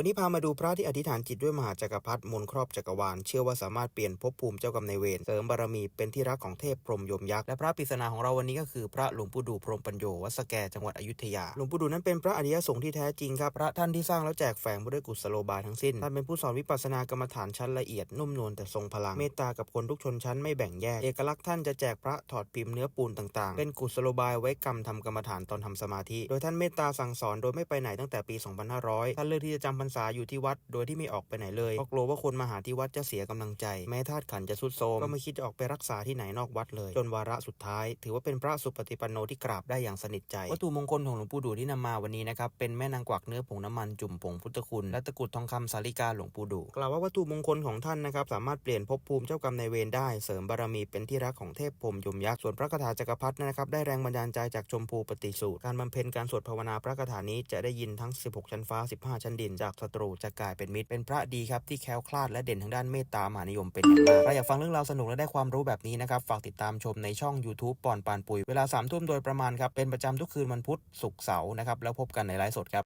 วันนี้พามาดูพระที่อธิษฐานจิตด้วยมหาจักรพรรดิมนครอบจักรวาล เชื่อว่าสามารถเปลี่ยนภพภูมิเจ้ากรรมนายเวรเสริมบารมีเป็นที่รักของเทพพรหมยมยักษ์และพระปริศนาของเราวันนี้ก็คือพระหลวงปู่ดูพรหมปัญโยวัดสแกจังหวัดอยุธยาหลวงปู่ดูนั้นเป็นพระอริยสงฆ์ที่แท้จริงครับพระท่านที่สร้างแล้วแจกแฝงมาด้วยกุศโลบายทั้งสิ้นท่านเป็นผู้สอนวิปัสสนากรรมฐานชั้นละเอียดนุ่มนวลแต่ทรงพลังเมตตากับคนทุกชนชั้นไม่แบ่งแยกเอกลักษณ์ท่านจะแจกพระถอดพิมพ์เนื้อปูนต่างๆ เป็นกุศโลบายไว้กรรมทำกรรมฐานตอนทำสมาธิ โดยท่านเมตตาสั่งสอนโดยไม่ไปไหนตั้งแต่ปี 2500 ท่านเลือกที่จะจำพรรษาอยู่ที่วัด โดยที่ไม่ออกไปไหนเลยเพราะกลัวว่าคนมาหาที่วัดจะเสียกำลังใจ แม้ธาตุขันจะสุดโทมก็ไม่คิดจะออกไปรักษาที่ไหนนอกวัดเลย จนวาระสุดท้าย ถือว่าเป็นพระสุปฏิปันโนที่กราบได้อย่างสนิทใจ วัตถุมงคลของหลวงปู่ดูที่นำมาวันนี้นะครับเป็นแม่นางกวักเนื้อผงน้ำมันจุ่มผงพุทธคุณและตะกุดทองคำสาลิกาหลวงปู่ดูกล่าวว่าวัตถุมงคลของท่านนะครับสามารถเปลี่ยนภพภูมิเจ้ากรรมนายเวรได้เสริมบารมีเป็นที่รักของเทพพรมยมยักษ์ส่วนพระคาถาจักรพรรดินะครับได้แรงบันดาลใจจากชมพูปฏิสูตรการบำเพ็ญการสวดภาวนาพระคาถานี้จะได้ยินทั้ง 16 ชั้นฟ้า 15 ชั้นดินจากศัตรูจะกลายเป็นมิตร เป็นพระดีครับที่แคล้วคลาดและเด่นทางด้านเมตตามหานิยมเป็นอย่างมากถ้าอยากฟังเรื่องราวสนุกและได้ความรู้แบบนี้นะครับ ฝากติดตามชมในช่อง YouTube ปอนปานปุยเวลา3ทุ่มโดยประมาณครับ เป็นประจำทุกคืนวันพุธศุกร์เสาร์นะครับ แล้วพบกันในไลฟ์สดครับ